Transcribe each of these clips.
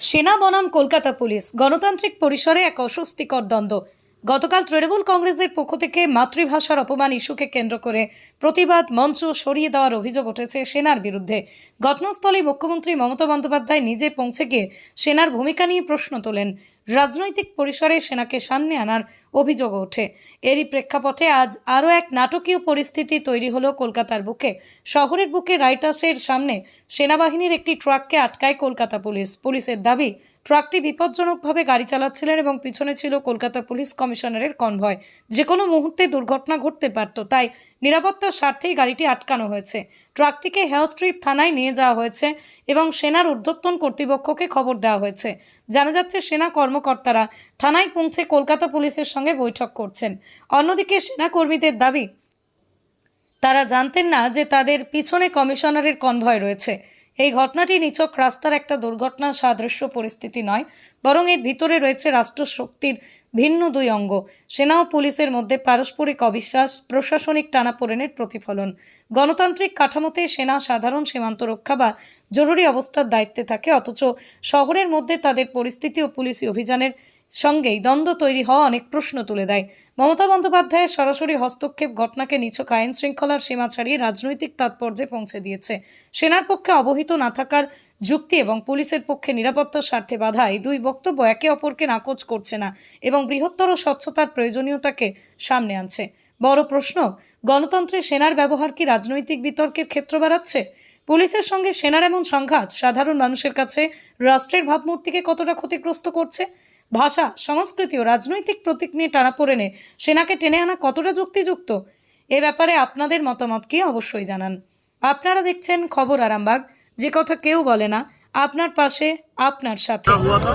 সেনা বনাম কলকাতা পুলিশ। গণতান্ত্রিক পরিসরে এক অস্বস্তিকর দ্বন্দ্ব। গতকাল তৃণমূল কংগ্রেসের পক্ষ থেকে মাতৃভাষার অপমান ইস্যুকে কেন্দ্র করে প্রতিবাদ মঞ্চ সরিয়ে দেওয়ার অভিযোগ উঠেছে সেনার বিরুদ্ধে। ঘটনাস্থলে মুখ্যমন্ত্রী মমতা বন্দ্যোপাধ্যায় নিজে পৌঁছে গিয়ে সেনার ভূমিকা নিয়ে প্রশ্ন তোলেন। রাজনৈতিক পরিসরে সেনাকে সামনে আনার অভিযোগ ওঠে। এরই প্রেক্ষাপটে আজ আরও এক নাটকীয় পরিস্থিতি তৈরি হলো কলকাতার বুকে। শহরের বুকে রাইটাসের সামনে সেনাবাহিনীর একটি ট্রাককে আটকায় কলকাতা পুলিশ। পুলিশের দাবি ট্রাকটি বিপজ্জনকভাবে গাড়ি চালাচ্ছিলেন এবং পিছনে ছিল কলকাতা পুলিশ কমিশনারের কনভয়। যে কোনো মুহূর্তে দুর্ঘটনা ঘটতে পারত, তাই নিরাপত্তার স্বার্থেই গাড়িটি আটকানো হয়েছে। ট্রাকটিকে হেয়ার স্ট্রিট থানায় নিয়ে যাওয়া হয়েছে এবং সেনার ঊর্ধ্বতন কর্তৃপক্ষকে খবর দেওয়া হয়েছে। জানা যাচ্ছে, সেনা কর্মকর্তারা থানায় পৌঁছে কলকাতা পুলিশের সঙ্গে বৈঠক করছেন। অন্যদিকে সেনা কর্মীদের দাবি, তারা জানতেন না যে তাদের পিছনে কমিশনারের কনভয় রয়েছে। এই ঘটনাটি নিছক রাস্তার একটা দুর্ঘটনা, সাদৃশ্য পরিস্থিতি নয়, বরং এর ভিতরে রয়েছে রাষ্ট্রশক্তির ভিন্ন দুই অঙ্গ। সেনা ও পুলিশের মধ্যে পারস্পরিক অবিশ্বাস, প্রশাসনিক টানাপোড়েনের প্রতিফলন। গণতান্ত্রিক কাঠামোতে সেনা সাধারণ সীমান্ত রক্ষা বা জরুরি অবস্থার দায়িত্বে থাকে, অথচ শহরের মধ্যে তাদের পরিস্থিতি ও পুলিশি অভিযানের সঙ্গেই দ্বন্দ্ব তৈরি হওয়া অনেক প্রশ্ন তুলে দেয়। মমতা বন্দ্যোপাধ্যায়ের সরাসরি হস্তক্ষেপ ঘটনাকে নিছক আইন শৃঙ্খলার সীমা ছাড়িয়ে রাজনৈতিক তাৎপর্যে পৌঁছে দিয়েছে। সেনার পক্ষে অবহিত না থাকার যুক্তি এবং পুলিশের পক্ষে নিরাপত্তার স্বার্থে বাধা এই দুই বক্তব্য একে অপরকে নাকচ করছে না এবং বৃহত্তর স্বচ্ছতার প্রয়োজনীয়তাকে সামনে আনছে। বড় প্রশ্ন, গণতন্ত্রে সেনার ব্যবহার কি রাজনৈতিক বিতর্কের ক্ষেত্র বাড়াচ্ছে? পুলিশের সঙ্গে সেনার এমন সংঘাত সাধারণ মানুষের কাছে রাষ্ট্রের ভাবমূর্তিকে কতটা ক্ষতিগ্রস্ত করছে? ভাষা সংস্কৃতি ও রাজনৈতিক প্রতীক নিয়ে টানাপোড়েনে সেনাকে টেনে আনা কতটা যুক্তিযুক্ত এ ব্যাপারে আপনাদের মতামত কি অবশ্যই জানান আপনারা দেখছেন খবর আরামবাগ যে কথা কেউ বলে না আপনার পাশে আপনার সাথে हुआ था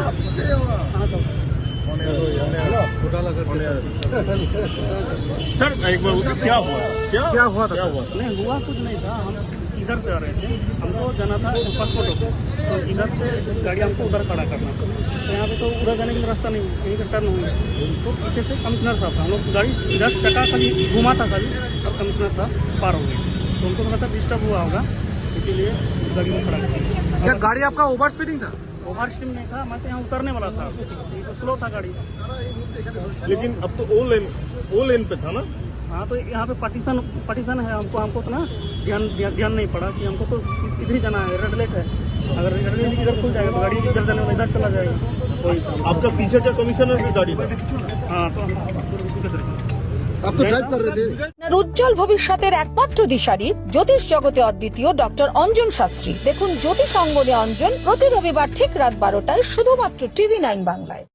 सर एक बार बताइए, क्या हुआ क्या क्या हुआ था क्या सर? हुआ नहीं हुआ कुछ नहीं था हम इधर से आ रहे थे हमको जाना था पासपोर्ट ऑफ़िस तो। इधर से गाड़ी हमको उधर खड़ा करना था। तो यहाँ पे तो उधर जाने के लिए रास्ता नहीं यहीं से टर्न हुई तो पीछे से कमिश्नर साहब था। हम लोग गाड़ी इधर चक्का खाली घुमा था खाली और कमिश्नर साहब पार हो गए। तो उनको लगा था डिस्टर्ब हुआ होगा इसीलिए गाड़ी को खड़ा कर क्या गाड़ी आपका ओवर स्पीडिंग था? ओवर स्टीम नहीं था मैं तो यहाँ उतरने वाला था। तो स्लो था गाड़ी। लेकिन अब तो ओ लेन ओ लेन पे था ना? हाँ तो यहाँ पे पार्टीशन पार्टीशन है हमको हमको तो ना ध्यान ध्यान ध्यान नहीं पड़ा कि हमको तो इधर ही जाना है रेड लाइट है अगर रेड लाइट इधर खुल जाएगा तो गाड़ी इधर जाने वाला इधर चला जाएगा कोई आपका पीछे का कमिश्नर की गाड़ी था हाँ तो हम आप तो ड्राइव कर रहे थे আপনার উজ্জ্বল ভবিষ্যতের একমাত্র দিশারি জ্যোতিষ জগতে অদ্বিতীয় ডক্টর অঞ্জন শাস্ত্রী দেখুন জ্যোতিষ অঙ্গনে অঞ্জন প্রতি রবিবার ঠিক রাত বারোটায় শুধুমাত্র টিভি নাইন বাংলায়